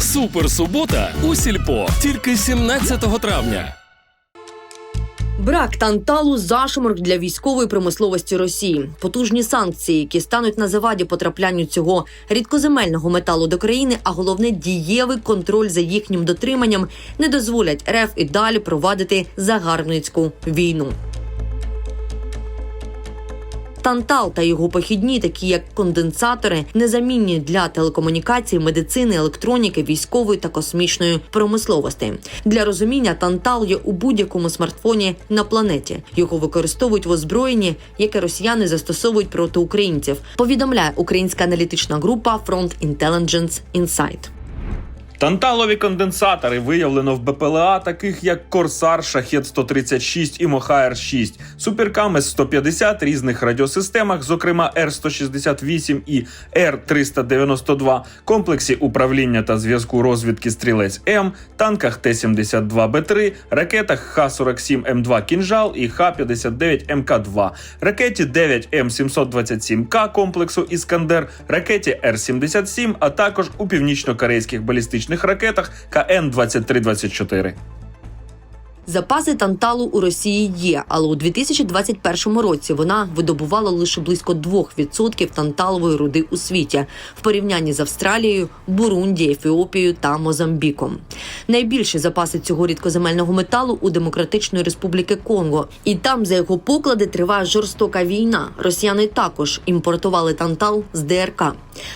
Суперсубота у сільпо тільки 17 травня. Брак танталу зашморк для військової промисловості Росії. Потужні санкції, які стануть на заваді потраплянню цього рідкоземельного металу до країни, а головне дієвий контроль за їхнім дотриманням не дозволять РФ і далі провадити загарбницьку війну. Тантал та його похідні, такі як конденсатори, незамінні для телекомунікацій, медицини, електроніки, військової та космічної промисловості. Для розуміння тантал є у будь-якому смартфоні на планеті. Його використовують в озброєнні, яке росіяни застосовують проти українців. Повідомляє українська аналітична група Front Intelligence Insight. Танталові конденсатори виявлено в БПЛА, таких як Корсар, Шахет 136 і Мохаєр 6 суперками з 150 різних радіосистемах, зокрема Р-168 і Р-392, комплексі управління та зв'язку розвідки Стрілець М, танках Т-72Б3, ракетах Х-47М2 Кінжал і Х-59 МК-2, ракеті 9М727К комплексу Іскандер, ракеті Р-77, а також у північно-корейських балістичних ракетах КН-2324. Запаси танталу у Росії є, але у 2021 році вона видобувала лише близько 2% танталової руди у світі в порівнянні з Австралією, Бурунді, Ефіопією та Мозамбіком. Найбільші запаси цього рідкоземельного металу у Демократичної Республіки Конго, і там за його поклади триває жорстока війна. Росіяни також імпортували тантал з ДРК,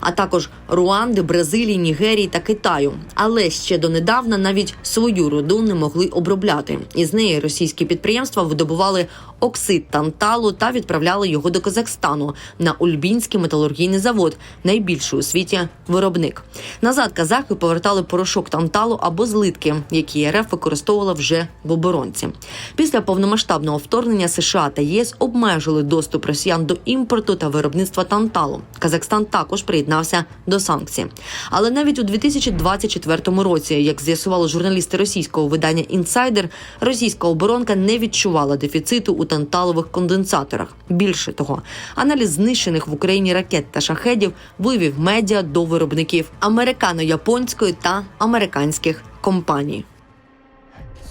а також Руанди, Бразилії, Нігерії та Китаю. Але ще донедавна навіть свою руду не могли обробляти. Із неї російські підприємства видобували оксид танталу та відправляли його до Казахстану на Ульбінський металургійний завод, найбільший у світі виробник. Назад казахи повертали порошок танталу або злитки, які РФ використовувала вже в оборонці. Після повномасштабного вторгнення США та ЄС обмежили доступ росіян до імпорту та виробництва танталу. Казахстан також приєднався до санкцій. Але навіть у 2024 році, як з'ясували журналісти російського видання Інсайдер, російська оборонка не відчувала дефіциту у танталових конденсаторах. Більше того, аналіз знищених в Україні ракет та шахедів вивів медіа до виробників американо-японської та американських компаній.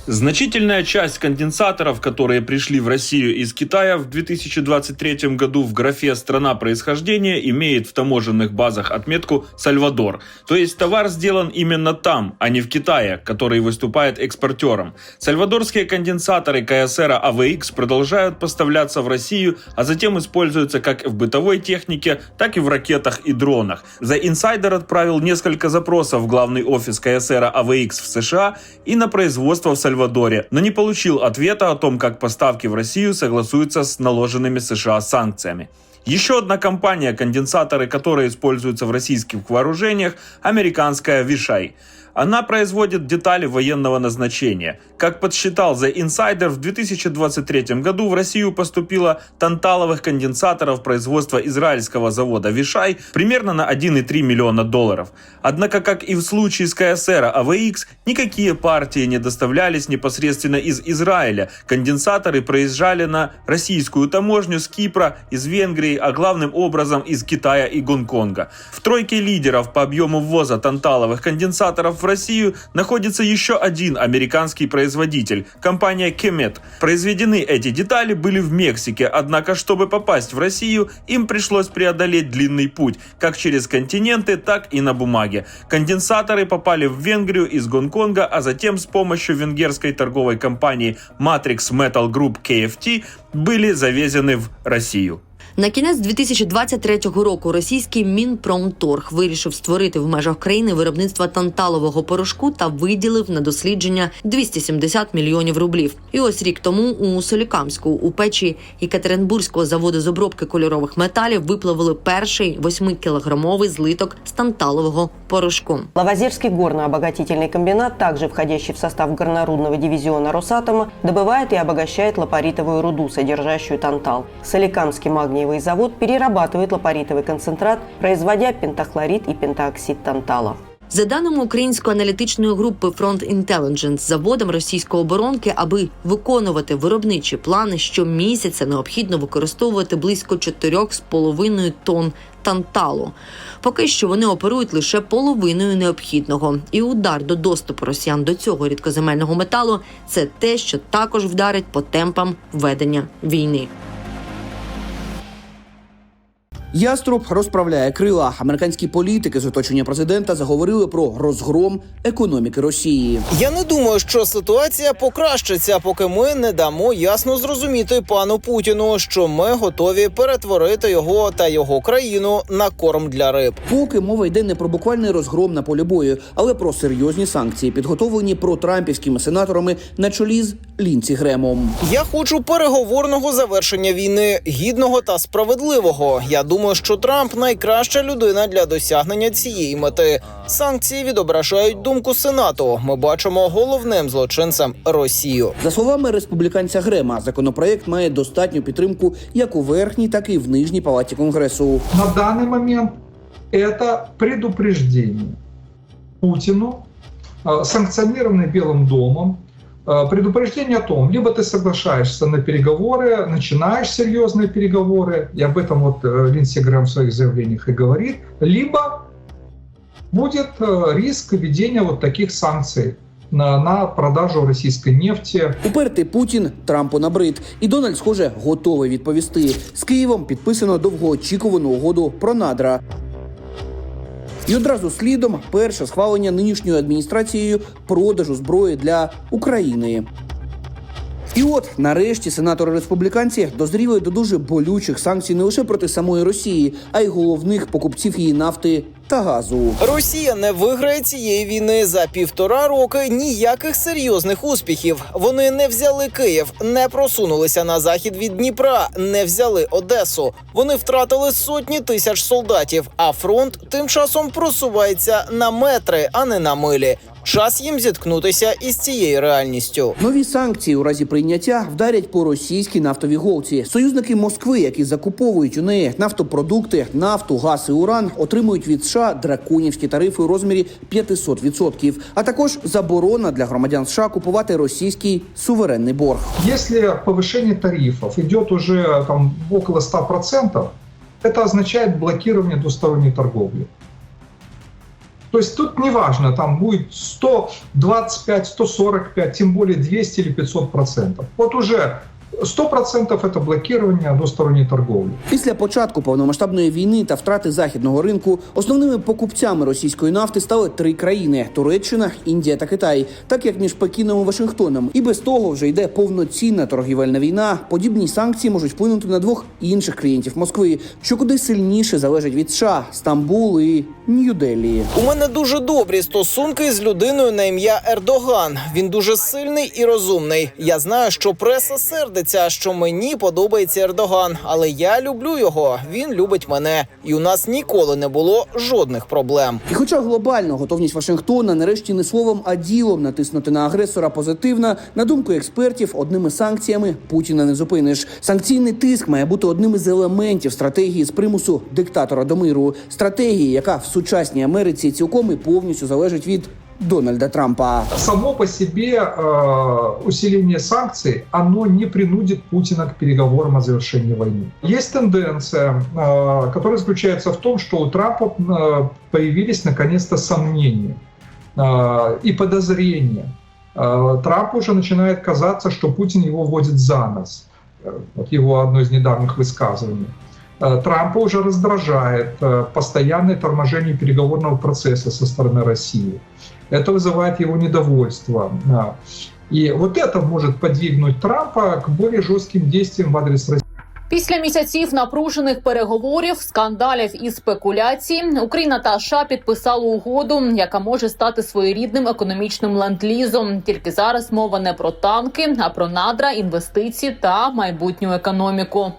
Значительная часть конденсаторов, которые пришли в Россию из Китая в 2023 году в графе «Страна происхождения» имеет в таможенных базах отметку «Сальвадор». То есть товар сделан именно там, а не в Китае, который выступает экспортером. Сальвадорские конденсаторы КСР АВХ продолжают поставляться в Россию, а затем используются как в бытовой технике, так и в ракетах и дронах. The Insider отправил несколько запросов в главный офис КСР АВХ в США и на производство в Сальвадоре, но не получил ответа о том, как поставки в Россию согласуются с наложенными США санкциями. Еще одна компания, конденсаторы которой используются в российских вооружениях, американская Вишай. Она производит детали военного назначения. Как подсчитал The Insider, в 2023 году в Россию поступило танталовых конденсаторов производства израильского завода Вишай примерно на 1,3 миллиона долларов. Однако, как и в случае с КСР АВХ, никакие партии не доставлялись непосредственно из Израиля. Конденсаторы проезжали на российскую таможню с Кипра, из Венгрии, а главным образом из Китая и Гонконга. В тройке лидеров по объему ввоза танталовых конденсаторов в Россию находится еще один американский производитель – компания Kemet. Произведены эти детали были в Мексике, однако, чтобы попасть в Россию, им пришлось преодолеть длинный путь, как через континенты, так и на бумаге. Конденсаторы попали в Венгрию из Гонконга, а затем с помощью венгерской торговой компании Matrix Metal Group KFT были завезены в Россию. На кінець 2023 року російський Мінпромторг вирішив створити в межах країни виробництво танталового порошку та виділив на дослідження 270 мільйонів рублів. І ось рік тому у Солікамську у печі Екатеринбурзького заводу з обробки кольорових металів виплавили перший 8-кілограмовий злиток з танталового порошку. Лавазерский горно-обогатительный комбинат, также входящий в состав горнорудного дивизиона Росатома, добывает и обогащает лапаритовую руду, содержащую тантал. Соликамский магниевый завод перерабатывает лапаритовый концентрат, производя пентахлорид и пентаоксид тантала. За даними української аналітичної групи Front Intelligence, заводам російської оборонки, аби виконувати виробничі плани, щомісяця необхідно використовувати близько 4,5 тонн танталу. Поки що вони оперують лише половиною необхідного, і удар до доступу росіян до цього рідкоземельного металу це те, що також вдарить по темпам ведення війни. Яструб розправляє крила. Американські політики з оточення президента заговорили про розгром економіки Росії. Я не думаю, що ситуація покращиться, поки ми не дамо ясно зрозуміти пану Путіну, що ми готові перетворити його та його країну на корм для риб. Поки мова йде не про буквальний розгром на полі бою, але про серйозні санкції, підготовлені протрампівськими сенаторами на чолі з Лінці Гремом. Я хочу переговорного завершення війни, гідного та справедливого. Я думаю, що Трамп найкраща людина для досягнення цієї мети. Санкції відображають думку Сенату. Ми бачимо головним злочинцем Росію. За словами республіканця Грема, законопроект має достатню підтримку як у верхній, так і в нижній палаті конгресу. На данный момент это предупреждение Путину, э, санкционированное Белым домом, э, предупреждение о том, либо ты соглашаешься на переговоры, начинаешь серьезные переговоры, и об этом вот э, Линдси Грэм в своих заявлениях и говорит, либо будет э, риск введения вот таких санкций на, на продажу российской нефти, Упертий Путін Трампу набрид, і Дональд, схоже, готовий відповісти. З Києвом підписано довгоочікувану угоду про надра. І одразу слідом перше схвалення нинішньою адміністрацією продажу зброї для України. І от нарешті сенатори республіканці дозріли до дуже болючих санкцій не лише проти самої Росії, а й головних покупців її нафти та газу. Росія не виграє цієї війни за півтора роки ніяких серйозних успіхів. Вони не взяли Київ, не просунулися на захід від Дніпра, не взяли Одесу. Вони втратили сотні тисяч солдатів. А фронт тим часом просувається на метри, а не на милі. Час їм зіткнутися із цією реальністю. Нові санкції у разі прийняття вдарять по російській нафтовій голці. Союзники Москви, які закуповують у неї нафтопродукти, нафту, газ і уран, отримують від США драконівські тарифи у розмірі 500%, а також заборона для громадян США купувати російський суверенний борг. Если повышение тарифов идет уже там, около 100%, это означает блокирование двусторонней торговли. То есть тут неважно, там будет 125, 145, тем более 200 или 500 процентов. Вот уже 100% это блокирование двусторонней торговли. Після початку повномасштабної війни та втрати західного ринку основними покупцями російської нафти стали три країни: Туреччина, Індія та Китай. Так як між Пекіном і Вашингтоном, і без того вже йде повноцінна торгівельна війна. Подібні санкції можуть вплинути на двох інших клієнтів Москви, що куди сильніше залежить від США Стамбул і Нью-Делі. У мене дуже добрі стосунки з людиною на ім'я Ердоган. Він дуже сильний і розумний. Я знаю, що преса сердиться, що мені подобається Ердоган, але я люблю його. Він любить мене, і у нас ніколи не було жодних проблем. І хоча глобально готовність Вашингтона нарешті не словом, а ділом натиснути на агресора позитивна, на думку експертів, одними санкціями Путіна не зупиниш. Санкційний тиск має бути одним із елементів стратегії з примусу диктатора до миру, стратегії, яка в сучасній Америці цілком і повністю залежить від Дональда Трампа. Само по себе э, усиление санкций, оно не принудит Путина к переговорам о завершении войны. Есть тенденция, э, которая заключается в том, что у Трампа э, появились наконец-то сомнения э, и подозрения. Э, Трампу уже начинает казаться, что Путин его водит за нос. Э, Вот его одно из недавних высказываний. Э, Трампа уже раздражает э, постоянное торможение переговорного процесса со стороны России. Это вызывает его недовольство. Да. И вот это может подвигнуть Трампа к более жестким действиям в адрес России. Після місяців напружених переговорів, скандалів і спекуляцій Україна та США підписали угоду, яка може стати своєрідним економічним ленд-лізом. Тільки зараз мова не про танки, а про надра, інвестиції та майбутню економіку.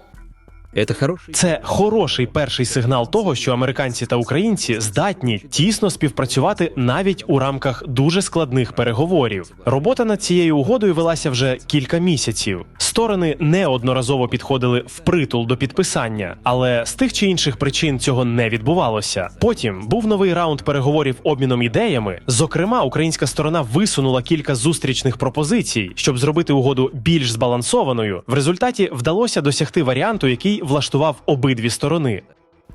Це хороший перший сигнал того, що американці та українці здатні тісно співпрацювати навіть у рамках дуже складних переговорів. Робота над цією угодою велася вже кілька місяців. Сторони неодноразово підходили впритул до підписання, але з тих чи інших причин цього не відбувалося. Потім був новий раунд переговорів обміном ідеями. Зокрема, українська сторона висунула кілька зустрічних пропозицій, щоб зробити угоду більш збалансованою. В результаті вдалося досягти варіанту, який влаштував обидві сторони.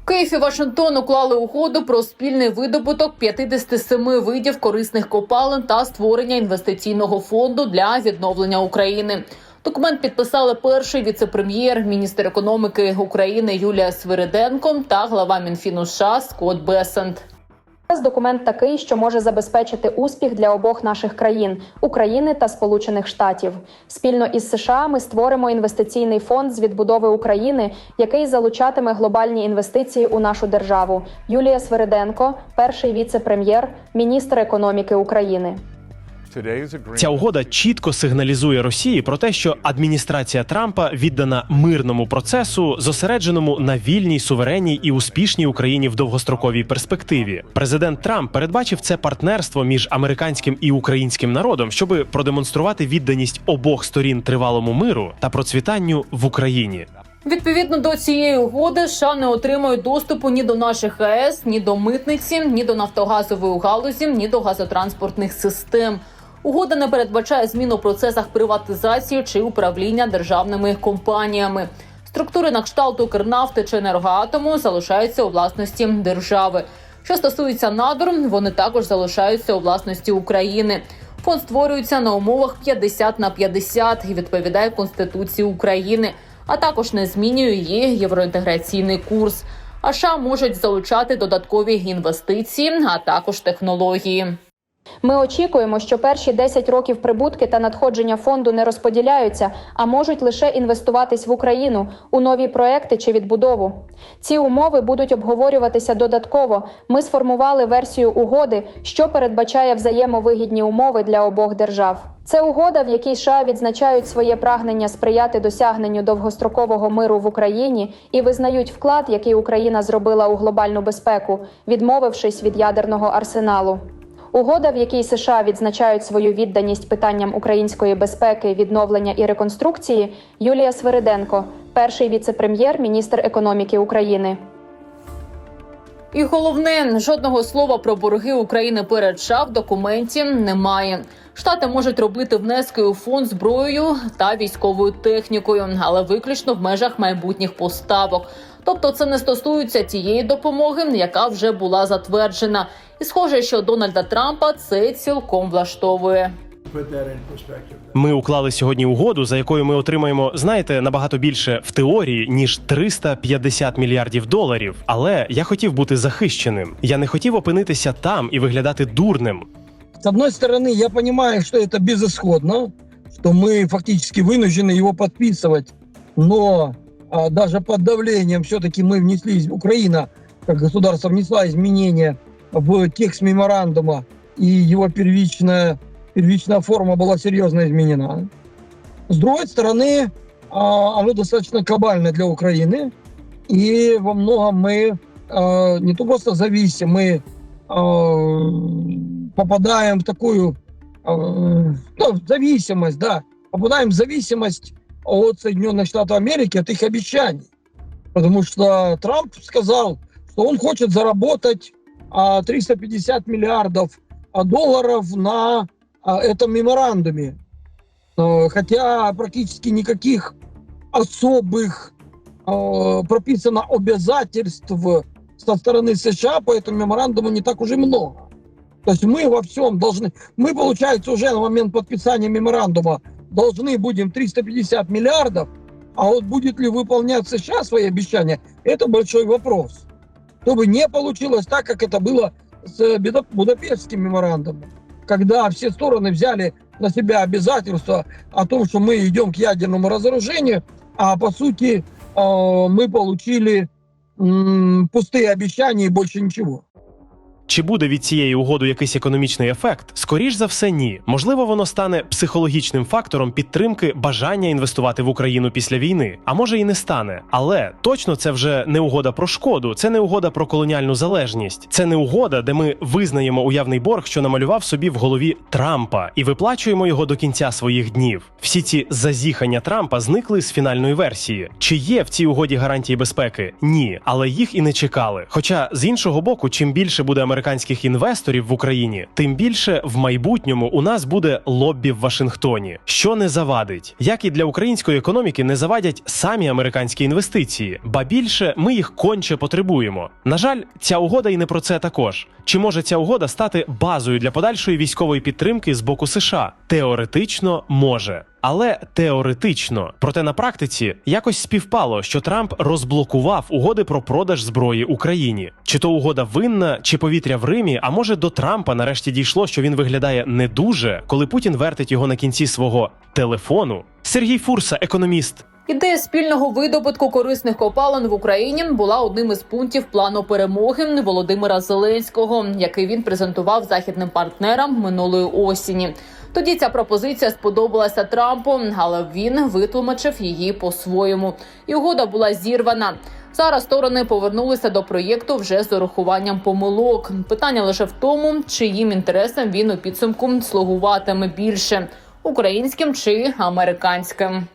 Київ і Вашингтон уклали угоду про спільний видобуток 57 видів корисних копалин та створення інвестиційного фонду для відновлення України. Документ підписали перший віце-прем'єр, міністр економіки України Юлія Свириденко та глава Мінфіну США Скотт Бесент. Зараз документ такий, що може забезпечити успіх для обох наших країн України та Сполучених Штатів. Спільно із США ми створимо інвестиційний фонд з відбудови України, який залучатиме глобальні інвестиції у нашу державу. Юлія Свириденко, перший віце-прем'єр, міністр економіки України. Ця угода чітко сигналізує Росії про те, що адміністрація Трампа віддана мирному процесу, зосередженому на вільній, суверенній і успішній Україні в довгостроковій перспективі. Президент Трамп передбачив це партнерство між американським і українським народом, щоб продемонструвати відданість обох сторін тривалому миру та процвітанню в Україні. Відповідно до цієї угоди, США не отримують доступу ні до наших АЕС, ні до митниці, ні до нафтогазової галузі, ні до газотранспортних систем. Угода не передбачає змін у процесах приватизації чи управління державними компаніями. Структури на кшталт Укрнафти чи енергоатому залишаються у власності держави. Що стосується надр, вони також залишаються у власності України. Фонд створюється на умовах 50 на 50 і відповідає Конституції України, а також не змінює її євроінтеграційний курс. А США можуть залучати додаткові інвестиції, а також технології. Ми очікуємо, що перші 10 років прибутки та надходження фонду не розподіляються, а можуть лише інвестуватись в Україну у нові проекти чи відбудову. Ці умови будуть обговорюватися додатково. Ми сформували версію угоди, що передбачає взаємовигідні умови для обох держав. Це угода, в якій США відзначають своє прагнення сприяти досягненню довгострокового миру в Україні і визнають вклад, який Україна зробила у глобальну безпеку, відмовившись від ядерного арсеналу. Угода, в якій США відзначають свою відданість питанням української безпеки, відновлення і реконструкції, Юлія Свириденко, перший віце-прем'єр, міністр економіки України. І головне, жодного слова про борги України перед США в документі немає. Штати можуть робити внески у фонд зброєю та військовою технікою, але виключно в межах майбутніх поставок. Тобто, це не стосується тієї допомоги, яка вже була затверджена. І схоже, що Дональда Трампа це цілком влаштовує. Ми уклали сьогодні угоду, за якою ми отримаємо, знаєте, набагато більше в теорії ніж 350 мільярдів доларів. Але я хотів бути захищеним. Я не хотів опинитися там і виглядати дурним. С одной стороны, я понимаю, что это безысходно, что мы фактически вынуждены его подписывать, но а, даже под давлением все-таки мы внесли, Украина как государство внесла изменения в текст меморандума, и его первичная, первичная форма была серьезно изменена. С другой стороны, а, оно достаточно кабально для Украины, и во многом мы а, не то просто зависим, мы а, попадаем в такую ну, зависимость, да, попадаем в зависимость от Соединенных Штатов Америки, от их обещаний. Потому что Трамп сказал, что он хочет заработать а, 350 миллиардов долларов на этом меморандуме. Э, Хотя практически никаких особых э, прописано обязательств со стороны США по этому меморандуму не так уже много. То есть мы во всем должны, мы, получается, уже на момент подписания меморандума должны будем 350 миллиардов, а вот будет ли выполнять США свои обещания, это большой вопрос. Чтобы не получилось так, как это было с Буда- Будапештским меморандумом, когда все стороны взяли на себя обязательство о том, что мы идем к ядерному разоружению, а по сути э, мы получили пустые обещания и больше ничего. Чи буде від цієї угоди якийсь економічний ефект? Скоріш за все, ні. Можливо, воно стане психологічним фактором підтримки бажання інвестувати в Україну після війни. А може і не стане. Але точно це вже не угода про шкоду, це не угода про колоніальну залежність. Це не угода, де ми визнаємо уявний борг, що намалював собі в голові Трампа, і виплачуємо його до кінця своїх днів. Всі ці зазіхання Трампа зникли з фінальної версії. Чи є в цій угоді гарантії безпеки? Ні, але їх і не чекали. Хоча з іншого боку, чим більше буде американських інвесторів в Україні, тим більше в майбутньому у нас буде лоббі в Вашингтоні, що не завадить, як і для української економіки не завадять самі американські інвестиції, ба більше ми їх конче потребуємо. На жаль, ця угода і не про це також. Чи може ця угода стати базою для подальшої військової підтримки з боку США? Теоретично може. Але теоретично, проте на практиці якось співпало, що Трамп розблокував угоди про продаж зброї Україні. Чи то угода винна, чи повітря в Римі, а може до Трампа нарешті дійшло, що він виглядає не дуже, коли Путін вертить його на кінці свого телефону. Сергій Фурса, економіст. Ідея спільного видобутку корисних копалин в Україні була одним із пунктів плану перемоги Володимира Зеленського, який він презентував західним партнерам минулої осені. Тоді ця пропозиція сподобалася Трампу, але він витлумачив її по-своєму. І угода була зірвана. Зараз сторони повернулися до проєкту вже з урахуванням помилок. Питання лише в тому, чиїм інтересам він у підсумку слугуватиме більше українським чи американським.